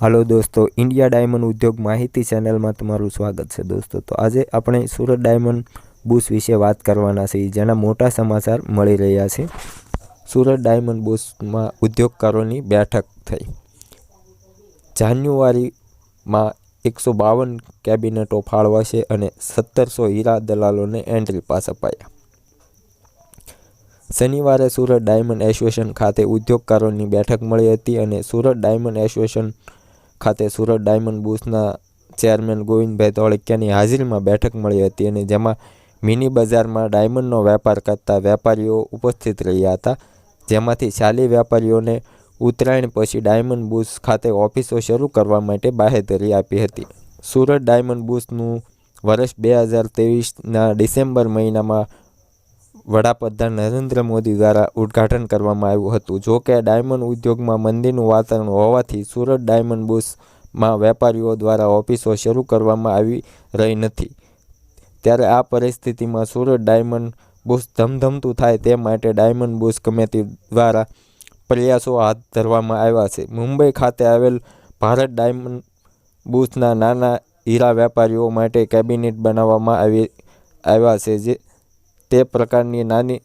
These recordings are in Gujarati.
હાલો દોસ્તો, ઇન્ડિયા ડાયમંડ ઉદ્યોગ માહિતી ચેનલમાં તમારું સ્વાગત છે દોસ્તો. તો આજે આપણે સુરત ડાયમંડ બુશ વિશે વાત કરવાના છીએ, જેના મોટા સમાચાર મળી રહ્યા છે. સુરત ડાયમંડ બુશમાં ઉદ્યોગકારોની બેઠક થઈ. જાન્યુઆરીમાં એકસો બાવન કેબિનેટો ફાળવાશે અને સત્તરસો હીરા દલાલોને એન્ટ્રી પાસ અપાયા. શનિવારે સુરત ડાયમંડ એસોસિએશન ખાતે ઉદ્યોગકારોની બેઠક મળી હતી અને સુરત ડાયમંડ એસોસિએશન ખાતે સુરત ડાયમંડ બુશના ચેરમેન ગોવિંદભાઈ ધોળકિયાની હાજરીમાં બેઠક મળી હતી અને જેમાં મિની બજારમાં ડાયમંડનો વેપાર કરતા વેપારીઓ ઉપસ્થિત રહ્યા હતા. જેમાંથી ચાલી વેપારીઓને ઉત્તરાયણ પછી ડાયમંડ બુશ ખાતે ઓફિસો શરૂ કરવા માટે બાહેધરી આપી હતી. સુરત ડાયમંડ બુશનું વર્ષ બે હજાર ત્રેવીસના ડિસેમ્બર મહિનામાં વડાપ્રધાન નરેન્દ્ર મોદી દ્વારા ઉદ્ઘાટન કરવામાં આવ્યું હતું. જો કે, ડાયમંડ ઉદ્યોગમાં મંદીનું વાતાવરણ હોવાથી સુરત ડાયમંડ બુશમાં વેપારીઓ દ્વારા ઓફિસો શરૂ કરવામાં આવી રહી નથી. ત્યારે આ પરિસ્થિતિમાં સુરત ડાયમંડ બુસ ધમધમતું થાય તે માટે ડાયમંડ બુસ કમિટી દ્વારા પ્રયાસો હાથ ધરવામાં આવ્યા છે. મુંબઈ ખાતે આવેલ ભારત ડાયમંડ બુશના નાના હીરા વેપારીઓ માટે કેબિનેટ બનાવવામાં આવી, આવ્યા છે, જે તે પ્રકારની નાની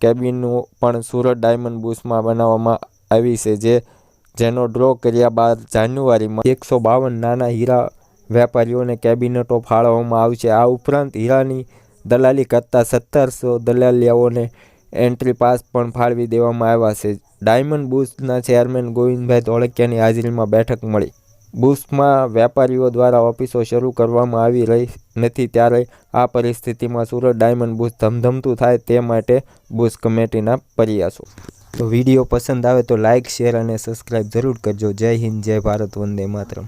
કેબિનો પણ સુરત ડાયમંડ બુશમાં બનાવવામાં આવી છે, જે જેનો ડ્રો કર્યા બાદ જાન્યુઆરીમાં એકસો બાવન નાના હીરા વેપારીઓને કેબિનેટો ફાળવવામાં આવશે આ ઉપરાંત હીરાની દલાલી કરતા સત્તરસો દલાલિયાઓને એન્ટ્રી પાસ પણ ફાળવી દેવામાં આવ્યા છે. ડાયમંડ બુશના ચેરમેન ગોવિંદભાઈ ધોળકિયાની હાજરીમાં બેઠક મળી. બુશમાં વેપારીઓ દ્વારા ઓફિસો શરૂ કરવામાં આવી રહી નથી ત્યારે આ પરિસ્થિતિમાં સુરત ડાયમંડ બુશ ધમધમતું થાય તે માટે બુશ કમિટીના પ્રયાસો. તો વીડિયો પસંદ આવે તો લાઇક શેર અને સબસ્ક્રાઈબ જરૂર કરજો. જય હિન્દ, જય ભારત, વંદે માતરમ.